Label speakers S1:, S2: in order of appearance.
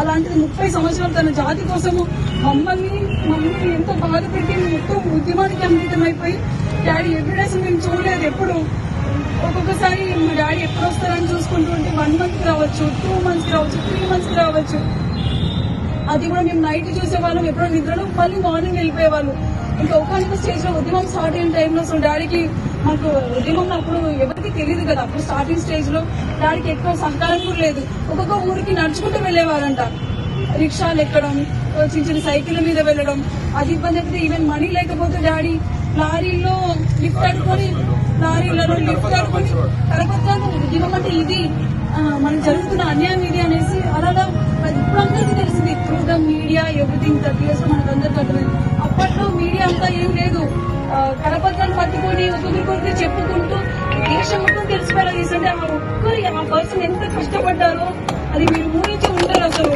S1: అలాంటిది ముప్పై సంవత్సరాలు తన జాతి కోసము మమ్మల్ని మమ్మల్ని ఎంతో బాధ పెట్టి మొత్తం ఉద్యమానికి అంకితం అయిపోయి డాడీ ఎవిడెన్స్ మేము చూడలేదు. ఎప్పుడు ఒక్కొక్కసారి మా డాడీ ఎప్పుడు వస్తారని చూసుకుంటూ ఉంటే వన్ మంత్ రావచ్చు టూ మంత్స్ రావచ్చు త్రీ మంత్స్ రావచ్చు అది కూడా మేము నైట్ చూసేవాళ్ళం ఎప్పుడో నిద్రలో మళ్ళీ మార్నింగ్ వెళ్ళిపోయేవాళ్ళు. ఇంకా ఒకనొక స్టేజ్లో ఉద్యమం స్టార్ట్ అయిన టైంలో సో డాడీకి మాకు ఉద్యమం అప్పుడు ఎవరికి తెలియదు కదా అప్పుడు స్టార్టింగ్ స్టేజ్లో డాడీకి ఎక్కువ సహకారం కూడా లేదు. ఒక్కొక్క ఊరికి నడుచుకుంటూ వెళ్ళేవారంట. రిక్షాలు ఎక్కడం చిన్న చిన్న సైకిల్ మీద వెళ్ళడం అది ఇబ్బంది అయితే ఈవెన్ మనీ లేకపోతే డాడీ లారీలో లిఫ్ట్ ఆడుకొని లారీలలో లిఫ్ట్ ఆడుకొని తర్వాత ఉద్యమం అంటే ఇది. మనకు జరుగుతున్న అన్యాయం ఇది. మీడియా ఎవ్రీథింగ్ థర్టీ ఇయర్స్ మనకు అందరికీ అప్పట్లో మీడియా అంతా ఏం లేదు. కలపత్రాలు పట్టుకుని ఒకరికొకరికి చెప్పుకుంటూ దేశం మొత్తం తెలిసిపోయారు తీసుంటే ఆ ఒక్కరు ఆ పర్సన్ ఎంత కష్టపడ్డారో అది మీరు ఊహించి ఉంటారు అసలు.